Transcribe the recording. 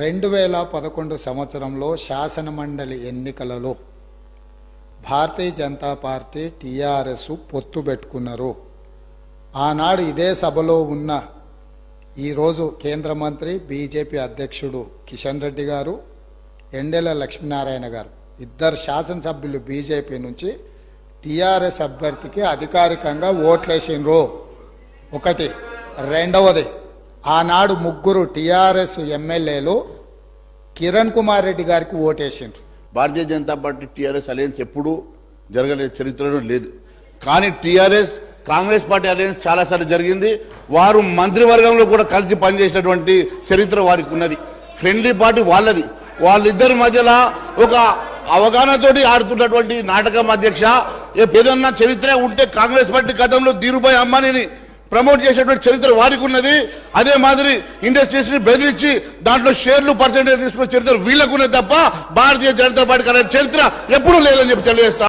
రెండు వేల పదకొండు సంవత్సరంలో శాసనమండలి ఎన్నికలలో భారతీయ జనతా పార్టీ టీఆర్ఎస్ పొత్తు పెట్టుకున్నారు. ఆనాడు ఇదే సభలో ఉన్న ఈరోజు కేంద్ర మంత్రి బీజేపీ అధ్యక్షుడు కిషన్ రెడ్డి గారు ఎండెల లక్ష్మీనారాయణ గారు ఇద్దరు శాసనసభ్యులు బీజేపీ నుంచి టీఆర్ఎస్ అభ్యర్థికి అధికారికంగా ఓట్లేసిండ్రు. ఒకటి. రెండవది ఆనాడు ముగ్గురు టీఆర్ఎస్ ఎమ్మెల్యేలు కిరణ్ కుమార్ రెడ్డి గారికి ఓటేసిండ్రు. Bharatiya Janata party TRS alliance ఎప్పుడూ జరగలేదు చరిత్రలో లేదు. కానీ టీఆర్ఎస్ కాంగ్రెస్ పార్టీ అలయన్స్ చాలాసార్లు జరిగింది. వారు మంత్రివర్గంలో కూడా కలిసి పనిచేసినటువంటి చరిత్ర వారికి ఉన్నది. ఫ్రెండ్లీ పార్టీ వాళ్ళది. వాళ్ళిద్దరి మధ్యలో ఒక అవగాహనతోటి ఆడుతున్నటువంటి నాటకం అధ్యక్ష. ఏదన్నా చరిత్ర ఉంటే కాంగ్రెస్ పార్టీ గతంలో ధీరుభాయ్ అమ్మని ప్రమోట్ చేసేటువంటి చరిత్ర వారికి ఉన్నది. అదే మాదిరి ఇండస్ట్రీస్ని బెదిరించి దాంట్లో షేర్లు పర్సెంటేజ్ తీసుకున్న చరిత్ర వీళ్ళకున్నది తప్ప భారతీయ జనతా పార్టీ చరిత్ర ఎప్పుడూ లేదని చెప్పి తెలియజేస్తా